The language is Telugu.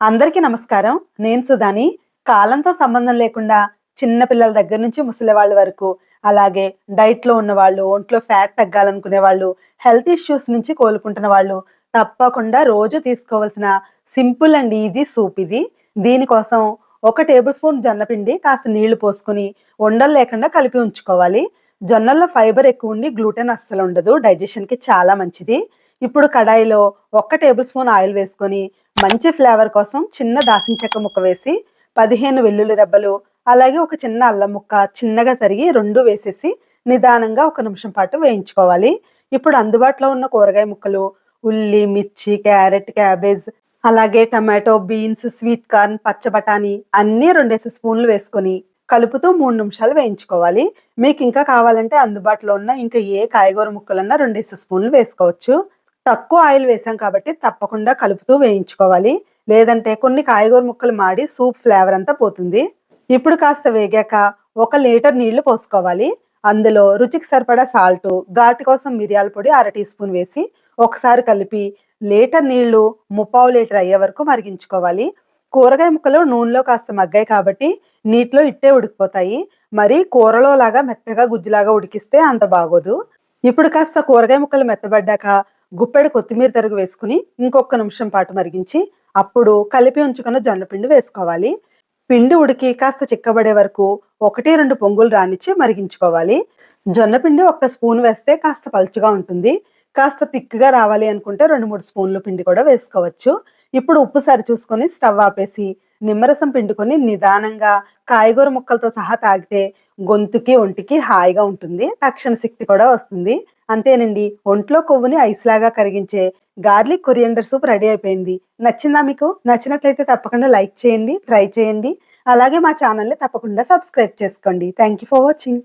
అందరికీ నమస్కారం. నేను సుధాని. కాలంతో సంబంధం లేకుండా చిన్న పిల్లల దగ్గర నుంచి ముసలి వాళ్ళ వరకు అలాగే డైట్లో ఉన్న వాళ్ళు ఒంట్లో ఫ్యాట్ తగ్గాలనుకునే వాళ్ళు హెల్త్ ఇష్యూస్ నుంచి కోలుకుంటున్న వాళ్ళు తప్పకుండా రోజు తీసుకోవాల్సిన సింపుల్ అండ్ ఈజీ సూప్ ఇది. దీనికోసం ఒక టేబుల్ స్పూన్ జొన్నపిండి కాస్త నీళ్ళు పోసుకుని ఉండలు లేకుండా కలిపి ఉంచుకోవాలి. జొన్నల్లో ఫైబర్ ఎక్కువ ఉండి గ్లూటెన్ అస్సలు ఉండదు డైజెషన్కి చాలా మంచిది. ఇప్పుడు కడాయిలో ఒక్క టేబుల్ స్పూన్ ఆయిల్ వేసుకొని మంచి ఫ్లేవర్ కోసం చిన్న దాసిన చెక్క ముక్క వేసి పదిహేను వెల్లుల్లి రెబ్బలు అలాగే ఒక చిన్న అల్లం ముక్క చిన్నగా తరిగి రెండు వేసేసి నిదానంగా ఒక నిమిషం పాటు వేయించుకోవాలి. ఇప్పుడు అందుబాటులో ఉన్న కూరగాయ ముక్కలు ఉల్లి మిర్చి క్యారెట్ క్యాబేజ్ అలాగే టమాటో బీన్స్ స్వీట్ కార్న్ పచ్చ బఠానీ అన్నీ రెండేసి స్పూన్లు వేసుకొని కలుపుతూ మూడు నిమిషాలు వేయించుకోవాలి. మీకు ఇంకా కావాలంటే అందుబాటులో ఉన్న ఇంకా ఏ కాయగూర ముక్కలన్నా రెండేసి స్పూన్లు వేసుకోవచ్చు. తక్కువ ఆయిల్ వేసాం కాబట్టి తప్పకుండా కలుపుతూ వేయించుకోవాలి. లేదంటే కొన్ని కాయగూర ముక్కలు మాడి సూప్ ఫ్లేవర్ అంతా పోతుంది. ఇప్పుడు కాస్త వేగాక ఒక లీటర్ నీళ్ళు పోసుకోవాలి. అందులో రుచికి సరిపడా సాల్ట్ ఘాటు కోసం మిరియాల పొడి అర టీ స్పూన్ వేసి ఒకసారి కలిపి లీటర్ నీళ్ళు ముప్పావు లీటర్ అయ్యే వరకు మరిగించుకోవాలి. కూరగాయ ముక్కలు నూనెలో కాస్త మగ్గాయి కాబట్టి నీటిలో ఇట్టే ఉడికిపోతాయి. మరి కూరలో లాగా మెత్తగా గుజ్జులాగా ఉడికిస్తే అంత బాగోదు. ఇప్పుడు కాస్త కూరగాయ ముక్కలు మెత్తబడ్డాక గుప్పెడు కొత్తిమీర తరుగు వేసుకుని ఇంకొక నిమిషం పాటు మరిగించి అప్పుడు కలిపి ఉంచుకున్న జొన్న పిండి వేసుకోవాలి. పిండి ఉడికి కాస్త చిక్కబడే వరకు ఒకటి రెండు పొంగులు రానిచ్చి మరిగించుకోవాలి. జొన్న పిండి ఒక్క స్పూన్ వేస్తే కాస్త పలుచుగా ఉంటుంది. కాస్త తిక్కుగా రావాలి అనుకుంటే రెండు మూడు స్పూన్లు పిండి కూడా వేసుకోవచ్చు. ఇప్పుడు ఉప్పు సరి చూసుకొని స్టవ్ ఆపేసి నిమ్మరసం పిండుకొని నిదానంగా కాయగూర ముక్కలతో సహా తాగితే గొంతుకి ఒంటికి హాయిగా ఉంటుంది. తక్షణ శక్తి కూడా వస్తుంది. అంతేనండి ఒంట్లో కొవ్వుని ఐస్ లాగా కరిగించే గార్లిక్ కొరియండర్ సూప్ రెడీ అయిపోయింది. నచ్చిందా మీకు? నచ్చినట్లయితే తప్పకుండా లైక్ చేయండి ట్రై చేయండి. అలాగే మా ఛానల్ని తప్పకుండా సబ్స్క్రైబ్ చేసుకోండి. Thank you for watching.